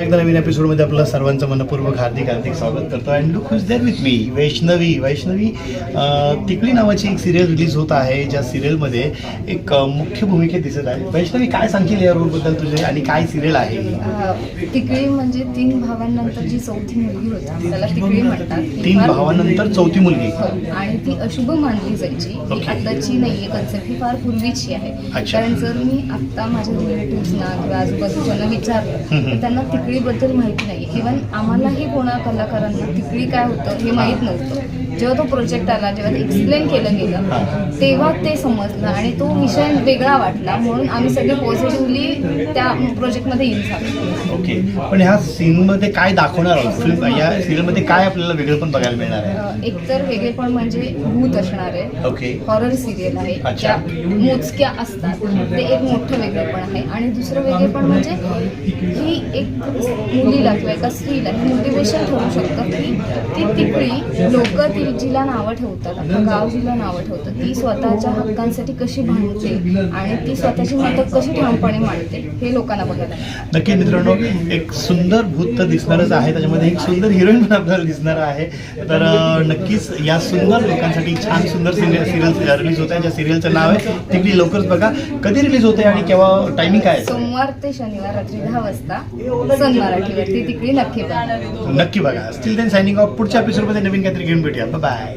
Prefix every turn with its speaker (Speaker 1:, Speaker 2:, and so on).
Speaker 1: एकदा नवीन एपिसोडमध्ये आपलं सर्वांचं मनपूर्वक हार्दिक हार्दिक स्वागत करतो. And look who's there with me Vaishnavi. Vaishnavi तिकडी नावाची एक सिरियल रिलीज होत आहे ज्या सिरियलमध्ये एक मुख्य भूमिकेत दिसत आहे. वैष्णवी काय सांगशील या रोलबद्दल तुझे? आणि काय सिरियल आहे?
Speaker 2: तिकडी म्हणजे तीन भावांनंतर जी चौथी मुलगी होती त्याला तिकडी म्हणतात.
Speaker 1: तीन भावानंतर चौथी मुलगी.
Speaker 2: हो, आणि ती अशुभ मानली जायची. आत्ताची नाहीये कन्सेप्ट ही फार पूर्वीची आहे. कारण जर मी आत्ता माझ्या रिलेटिव्हजना किंवा आजूबाजूच्यांना विचारलं त्यांना तिकडीबद्दल माहिती नाही. इव्हन आम्हालाही कोणा कलाकारांना तिकडी काय होतं हे माहीत नव्हतं. जेव्हा तो प्रोजेक्ट आला जेव्हा एक्सप्लेन केलं गेलं. तेव्हा ते समजलं आणि तो विषय वेगळा वाटला. म्हणून आम्ही सगळे पॉझिटिव्हली त्या प्रोजेक्टमध्ये येईल झालो.
Speaker 1: ओके पण ह्या सीनमध्ये काय दाखवणार आहोत? फिल्म या सिरियलमध्ये काय आपल्याला वेगळं पण बघायला मिळणार आहे?
Speaker 2: एकतर वेगळेपण म्हणजे भूत असणार आहे.
Speaker 1: ओके
Speaker 2: हॉरर सिरियल आहे. ज्या मोजक्या असतात. ते एक मोठं वेगळेपण आहे. आणि दुसरं वेगळेपण म्हणजे ही एक मुलीला किंवा एका स्त्रीला हे मोटिवेशन ठरू शकतं की ती तिकडी लोक ती जिला नावं ठेवतात. अख्खं गाव जिला नावं ठेवतं ती स्वतःच्या हक्कांसाठी कशी भांडते आणि ती स्वतःची मतं कशी ठामपणे मांडते हे लोकांना बघायला.
Speaker 1: नक्की मित्रांनो एक सुंदर भूत तर दिसणारच आहे. त्याच्यामध्ये एक सुंदर हिरोईन पण आपल्याला दिसणार आहे. तर नक्कीच या सुंदर लोकांसाठी छान सुंदर सिरियल सिरियल रिलीज होत आहे ज्या सिरियलचं नाव आहे तिकडे लवकरच बघा कधी रिलीज होते आणि केव्हा टायमिंग काय?
Speaker 2: सोमवार ते शनिवार रात्री दहा वाजता. सन मराठीवरती तिकडे नक्की बघा.
Speaker 1: नक्की बघा. स्टील देन सायनिंग ऑफ पुढच्या एपिसोडमध्ये नवीन काहीतरी घेऊन भेटूया. बाय